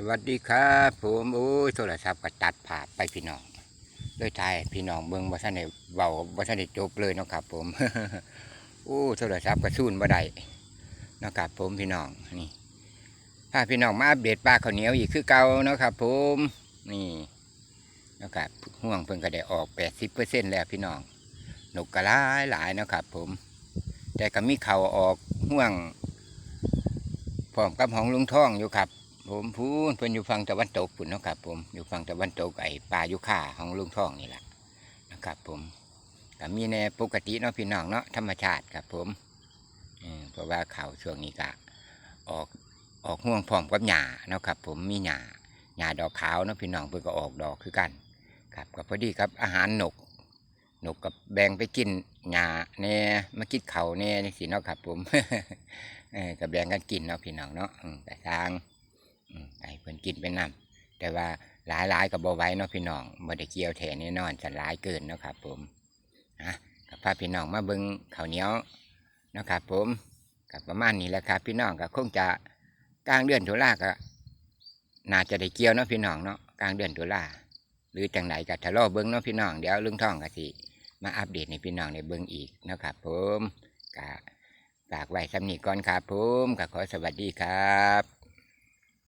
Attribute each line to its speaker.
Speaker 1: สวัสดีครับผมโอ้ยโทรศัพท์ก็ตัดผ่าไปพี่น้องด้วยทายพี่น้องเบิ่งบ่ทันได้เว้าบ่ทันได้จบเลยนะครับ ผมโอ้โทรศัพท์ก็สูนบ่ได้นะครับผมพี่น้องนี่พาพี่น้องมาอัปเดตปลาข้าวเหนียวอีกคือเก่านะครับ ผมนี่นะครับห่วงเพิ่นก็ได้ออก80%แล้วพี่น้องนกก็หลายหลายนะครับ ผม แต่ก็มีเข่าออกห่วงพร้อมกับของลุงท่องอยู่ครับ ผมพูนเพิ่นอยู่ฝั่งตะวันตกพุ่นนะครับ ผมอยู่ฝั่งตะวันตกไอ้ป่ายุค่าของลุงท่องนี่แหละนะครับ ผมก็มีในปกติเนาะพี่น้องเนาะธรรมชาติครับ ผมเพราะว่าเขาช่วงนี้ก็ออกออกห่วงพร้อมกับหญ้าเนาะครับ ผมมีหญ้าหญ้าดอกขาวเนาะพี่น้องเพิ่นก็ออกดอกคือกัน ครับก็พอดีครับอาหารหนกหนกกับแบ่งไปกินหญ้าแหน่มากินเขาวแหน่นี่สิเนาะครับ ผมก็แบ่งกันกินเนาะพี่น้องเนาะแต่ทาง ไอ้เพิ่นกินเป็นน้ำแต่ว่าหลายหลายๆกับบไว้เนาะพี่น้องบ่ได้เกี่ยวแทนแน่นอนจะหลายเกินเนาะครับ ผมนะกับพาพี่น้องมาเบิ่งข้าวเหนียวเนาะครับผมกับประมาณนี้แหละครับ พี่น้องก็คงจะกลางเดือนตุลาก็น่าจะได้เกี่ยวเนาะพี่น้องเนาะกลางเดือนตุลาหรือจังไหนก็ทะเลาะเบิ่งเนาะพี่น้องเดี๋ยวลุงท่องก็สิมาอัปเดตให้พี่น้องได้เบิ่งอีกเนาะครับผมก็ฝากไว้สำนีก่อนครับผมก็ขอสวัสดีครับ